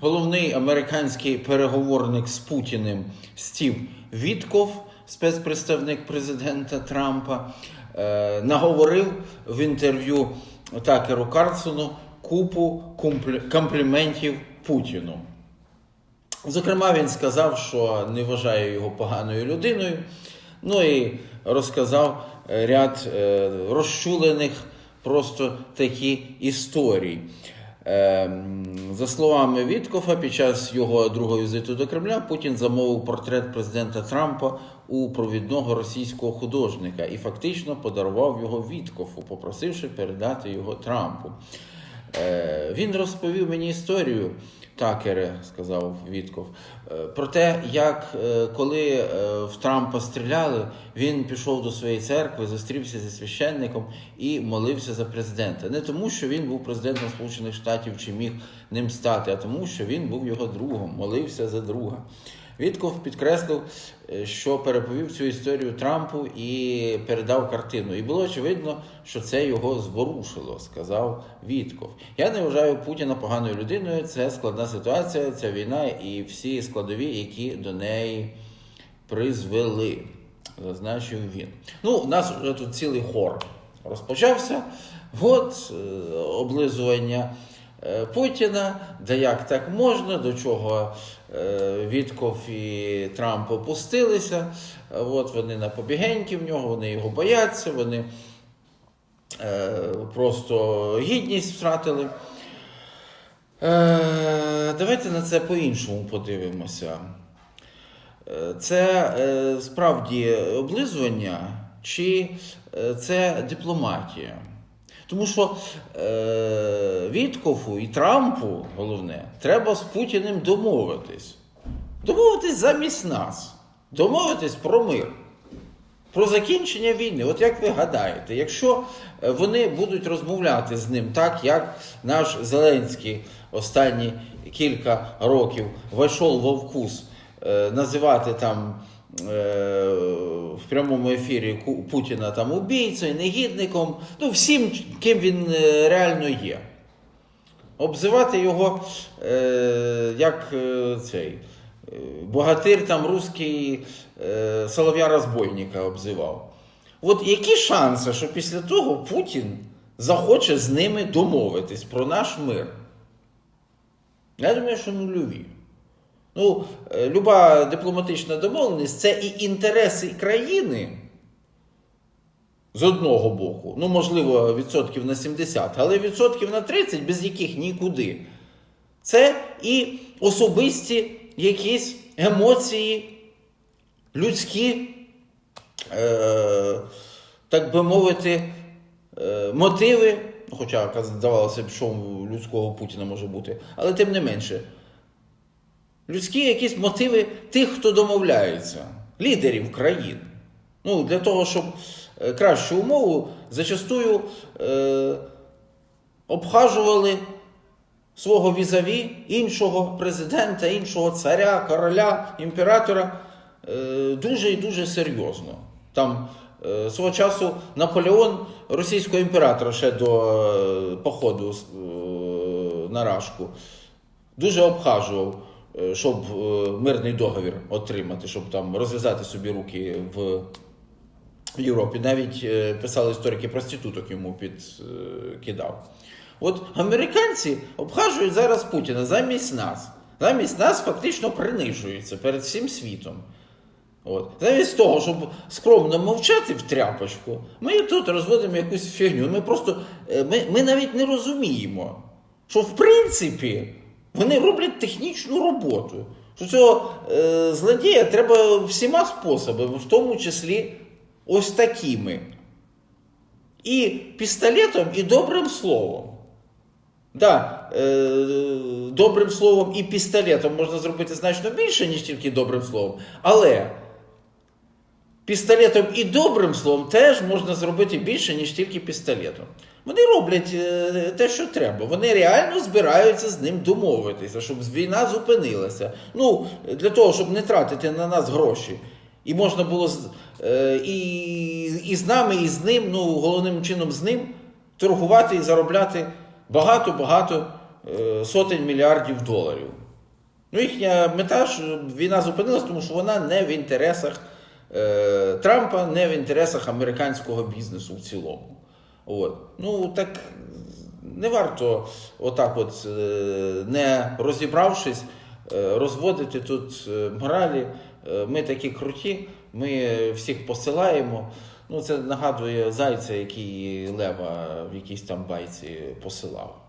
головний американський переговорник з Путіним Стів Вітков, спецпредставник президента Трампа, е, наговорив в інтерв'ю Такеру Карлсону купу компліментів Путіну. Зокрема, він сказав, що не вважає його поганою людиною. Ну і розказав е, ряд е, розчулених просто такі історій. Е, м, За словами Віткофа, під час його другого візиту до Кремля Путін замовив портрет президента Трампа у провідного російського художника і фактично подарував його Віткофу, попросивши передати його Трампу. Е, Він розповів мені історію, Такере, сказав Вітков, е, про те, як е, коли в Трампа стріляли, він пішов до своєї церкви, зустрівся зі священником і молився за президента. Не тому, що він був президентом Сполучених Штатів чи міг ним стати, а тому, що він був його другом, молився за друга. Вітков підкреслив, е, що переповів цю історію Трампу і передав картину. І було очевидно, що це його зворушило, сказав Вітков. Я не вважаю Путіна поганою людиною. Це складна ситуація, ця війна і всі складові, які до неї призвели, зазначив він. Ну, у нас вже тут цілий хор розпочався. От е, облизування Путіна, де як так можна, до чого е, Вітков і Трамп опустилися. Е, От вони на побігеньки в нього, вони його бояться, вони е, просто гідність втратили. Е, давайте на це по-іншому подивимося. Е, Це е, справді облизування чи е, це дипломатія? Тому що е, Віткофу і Трампу, головне, треба з Путіним домовитись. Домовитись замість нас. Домовитись про мир. Про закінчення війни. От як ви гадаєте, якщо е, вони будуть розмовляти з ним так, як наш Зеленський останні кілька років вийшов во вкус е, називати там в прямому ефірі Путіна там убійцею, негідником, ну всім, ким він е, реально є. Обзивати його е, як е, цей е, богатир там русський е, Солов'я Розбойника обзивав. От які шанси, що після того Путін захоче з ними домовитись про наш мир? Я думаю, що нульові. Ну, е, люба дипломатична домовленість це і інтереси країни з одного боку, ну, можливо, відсотків на 70, але відсотків на 30, без яких нікуди. Це і особисті якісь емоції, людські, е, так би мовити, е, мотиви. Ну, Хоча, здавалося б, що людського Путіна може бути, але тим не менше. Людські якісь мотиви тих, хто домовляється, лідерів країн. Ну, для того, щоб е, кращу умову зачастую е, обхажували свого візаві іншого президента, іншого царя, короля, імператора е, дуже і дуже серйозно. Там е, свого часу Наполеон російського імператора ще до е, походу е, на Рашку дуже обхажував, щоб е, мирний договір отримати, щоб там розв'язати собі руки в Європі. Навіть е, писали історики проституток йому підкидав. От американці обхажують зараз Путіна замість нас. Замість нас фактично принижуються перед всім світом. От. Замість того, щоб скромно мовчати в тряпочку, ми тут розводимо якусь фігню. Ми просто е, ми, ми навіть не розуміємо, що в принципі вони роблять технічну роботу. Що цього е, злодія треба всіма способами, в тому числі ось такими. І пістолетом, і добрим словом. Да, е, добрим словом і пістолетом можна зробити значно більше, ніж тільки добрим словом. Але пістолетом і добрим словом теж можна зробити більше, ніж тільки пістолетом. Вони роблять е, те, що треба. Вони реально збираються з ним домовитися, щоб війна зупинилася. Ну, для того, щоб не тратити на нас гроші. І можна було е, і, і з нами, і з ним, ну, головним чином з ним, торгувати і заробляти багато-багато е, сотень мільярдів доларів. Ну, їхня мета ж війна зупинилась, тому що вона не в інтересах е, Трампа, не в інтересах американського бізнесу в цілому. От. Ну, так не варто отак, от, е, не розібравшись, е, розводити тут моралі. Ми такі круті, ми всіх посилаємо. Ну, це нагадує зайця, який лева в якійсь там байці посилав.